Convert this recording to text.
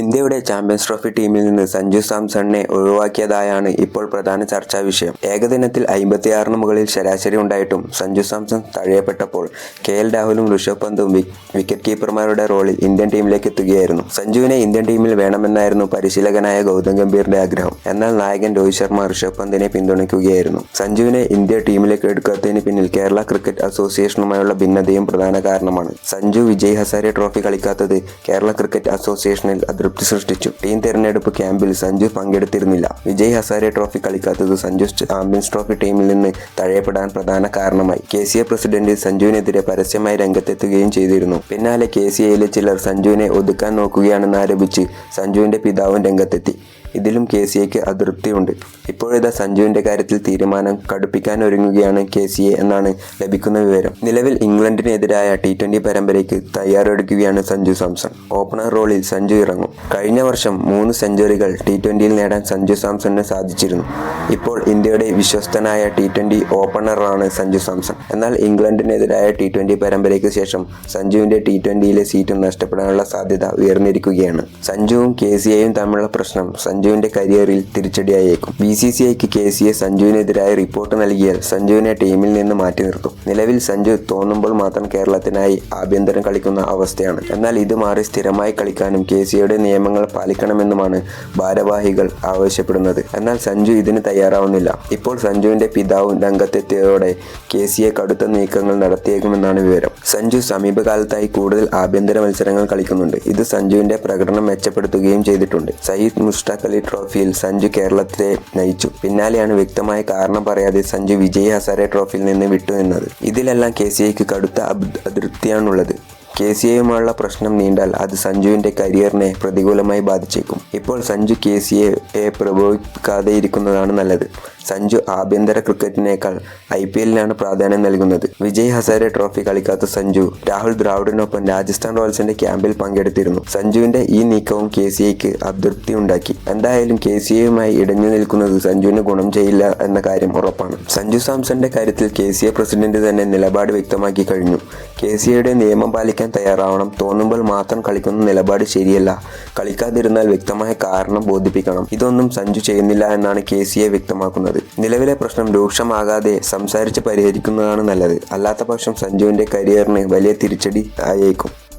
ഇന്ത്യയുടെ champions trophy ടീമിൽ നിന്ന് സഞ്ജു സാംസണിനെ ഒഴിവാക്കിയതായാണ് ഇപ്പോൾ പ്രധാന ചർച്ചാ വിഷയം. ഏകദിനത്തിൽ അമ്പത്തിയാറിന് മുകളിൽ ശരാശരി ഉണ്ടായിട്ടും സഞ്ജു സാംസൺ തഴയപ്പെട്ടപ്പോൾ കെ എൽ രാഹുലും ഋഷഭ് പന്തും വിക്കറ്റ് കീപ്പർമാരുടെ റോളിൽ ഇന്ത്യൻ ടീമിലേക്ക് എത്തുകയായിരുന്നു. സഞ്ജുവിനെ ഇന്ത്യൻ ടീമിൽ വേണമെന്നായിരുന്നു പരിശീലകനായ ഗൗതം ഗംഭീറിന്റെ ആഗ്രഹം. എന്നാൽ നായകൻ രോഹിത് ശർമ്മ ഋഷഭ് പന്തിനെ പിന്തുണയ്ക്കുകയായിരുന്നു. സഞ്ജുവിനെ ഇന്ത്യ ടീമിലേക്ക് എടുക്കാത്തതിന് പിന്നിൽ കേരള ക്രിക്കറ്റ് അസോസിയേഷനുമായുള്ള ഭിന്നതയും പ്രധാന കാരണമാണ്. സഞ്ജു വിജയ് ഹസാരെ ട്രോഫി കളിക്കാത്തത് കേരള ക്രിക്കറ്റ് അസോസിയേഷനിൽ അതൃപ്തി സൃഷ്ടിച്ചു. ടീം തെരഞ്ഞെടുപ്പ് ക്യാമ്പിൽ സഞ്ജു പങ്കെടുത്തിരുന്നില്ല. വിജയ് ഹസാരെ ട്രോഫി കളിക്കാത്തത് സഞ്ജു ചാമ്പ്യൻസ് ട്രോഫി ടീമിൽ നിന്ന് തഴയപ്പെടാൻ പ്രധാന കാരണമായി. കെ സി എ പ്രസിഡന്റ് സഞ്ജുവിനെതിരെ പരസ്യമായി രംഗത്തെത്തുകയും ചെയ്തിരുന്നു. പിന്നാലെ കെ സി എയിലെ ചിലർ സഞ്ജുവിനെ ഒതുക്കാൻ നോക്കുകയാണെന്ന് ആരോപിച്ച് സഞ്ജുവിന്റെ പിതാവും രംഗത്തെത്തി. ഇതിലും കെ സി എക്ക് അതൃപ്തിയുണ്ട്. ഇപ്പോഴിതാ സഞ്ജുവിന്റെ കാര്യത്തിൽ തീരുമാനം കടുപ്പിക്കാൻ ഒരുങ്ങുകയാണ് കെ സി എ എന്നാണ് ലഭിക്കുന്ന വിവരം. നിലവിൽ ഇംഗ്ലണ്ടിനെതിരായ ടി ട്വന്റി പരമ്പരയ്ക്ക് തയ്യാറെടുക്കുകയാണ് സഞ്ജു സാംസൺ. ഓപ്പണർ റോളിൽ സഞ്ജു ഇറങ്ങും. കഴിഞ്ഞ വർഷം മൂന്ന് സെഞ്ചുറികൾ ടി ട്വന്റിയിൽ നേടാൻ സഞ്ജു സാംസണിന് സാധിച്ചിരുന്നു. ഇപ്പോൾ ഇന്ത്യയുടെ വിശ്വസ്തനായ ടി ട്വന്റി ഓപ്പണറാണ് സഞ്ജു സാംസൺ. എന്നാൽ ഇംഗ്ലണ്ടിനെതിരായ ടി ട്വന്റി പരമ്പരയ്ക്ക് ശേഷം സഞ്ജുവിന്റെ ടി ട്വന്റിയിലെ സീറ്റും നഷ്ടപ്പെടാനുള്ള സാധ്യത ഉയർന്നിരിക്കുകയാണ്. സഞ്ജുവും കെ സി എയും തമ്മിലുള്ള പ്രശ്നം സഞ്ജുവിന്റെ കരിയറിൽ തിരിച്ചടിയായേക്കും. ബി സി സി ഐക്ക് കെ സി എ സഞ്ജുവിനെതിരായ റിപ്പോർട്ട് നൽകിയാൽ സഞ്ജുവിനെ ടീമിൽ നിന്ന് മാറ്റി നിർത്തും. നിലവിൽ സഞ്ജു തോന്നുമ്പോൾ മാത്രം കേരളത്തിനായി ആഭ്യന്തരം കളിക്കുന്ന അവസ്ഥയാണ്. എന്നാൽ ഇത് മാറി സ്ഥിരമായി കളിക്കാനും കെ സി എയുടെ നിയമങ്ങൾ പാലിക്കണമെന്നുമാണ് ഭാരവാഹികൾ ആവശ്യപ്പെടുന്നത്. എന്നാൽ സഞ്ജു ഇതിന് തയ്യാറാവുന്നില്ല. ഇപ്പോൾ സഞ്ജുവിന്റെ പിതാവും രംഗത്തെത്തിയതോടെ കെ സി എ കടുത്ത നീക്കങ്ങൾ നടത്തിയേക്കുമെന്നാണ് വിവരം. സഞ്ജു സമീപകാലത്തായി കൂടുതൽ ആഭ്യന്തര മത്സരങ്ങൾ കളിക്കുന്നുണ്ട്. ഇത് സഞ്ജുവിന്റെ പ്രകടനം മെച്ചപ്പെടുത്തുകയും ചെയ്തിട്ടുണ്ട്. സയ്യിദ് മുഷ്താഖ് അലി ട്രോഫിയിൽ സഞ്ജു കേരളത്തെ നയിച്ചു. പിന്നാലെയാണ് വ്യക്തമായ കാരണം പറയാതെ സഞ്ജു വിജയ് ഹസാരെ ട്രോഫിയിൽ നിന്ന് വിട്ടുനിന്നത് ഇതിലെല്ലാം കെ സി ഐക്ക് കടുത്ത അതൃപ്തിയാണുള്ളത്. കെ സി എയുമായുള്ള പ്രശ്നം നീണ്ടാൽ അത് സഞ്ജുവിന്റെ കരിയറിനെ പ്രതികൂലമായി ബാധിച്ചേക്കും. ഇപ്പോൾ സഞ്ജു കെ സി എ പ്രഭവിക്കാതെ ഇരിക്കുന്നതാണ് നല്ലത്. സഞ്ജു ആഭ്യന്തര ക്രിക്കറ്റിനേക്കാൾ ഐ പി എല്ലിനാണ് പ്രാധാന്യം നൽകുന്നത്. വിജയ് ഹസാരെ ട്രോഫി കളിക്കാത്ത സഞ്ജു രാഹുൽ ദ്രാവിഡിനൊപ്പം രാജസ്ഥാൻ റോയൽസിന്റെ ക്യാമ്പിൽ പങ്കെടുത്തിരുന്നു. സഞ്ജുവിന്റെ ഈ നീക്കവും കെ സി ഐക്ക് അതൃപ്തി ഉണ്ടാക്കി. എന്തായാലും കെ സി എയുമായി ഇടഞ്ഞു നിൽക്കുന്നത് സഞ്ജുവിന് ഗുണം ചെയ്യില്ല എന്ന കാര്യം ഉറപ്പാണ്. സഞ്ജു സാംസന്റെ കാര്യത്തിൽ കെ സി എ പ്രസിഡന്റ് തന്നെ നിലപാട് വ്യക്തമാക്കി കഴിഞ്ഞു. കെ സി എയുടെ നിയമം പാലിക്കാൻ തയ്യാറാവണം. തോന്നുമ്പോൾ മാത്രം കളിക്കുന്ന നിലപാട് ശരിയല്ല. കളിക്കാതിരുന്നാൽ വ്യക്തമായ കാരണം ബോധിപ്പിക്കണം. ഇതൊന്നും സഞ്ജു ചെയ്യുന്നില്ല എന്നാണ് കെ സി എ വ്യക്തമാക്കുന്നത്. നിലവിലെ പ്രശ്നം രൂക്ഷമാകാതെ സംസാരിച്ച് പരിഹരിക്കുന്നതാണ് നല്ലത്. അല്ലാത്ത പക്ഷം സഞ്ജുവിന്റെ കരിയറിന് വലിയ തിരിച്ചടി ആയേക്കും.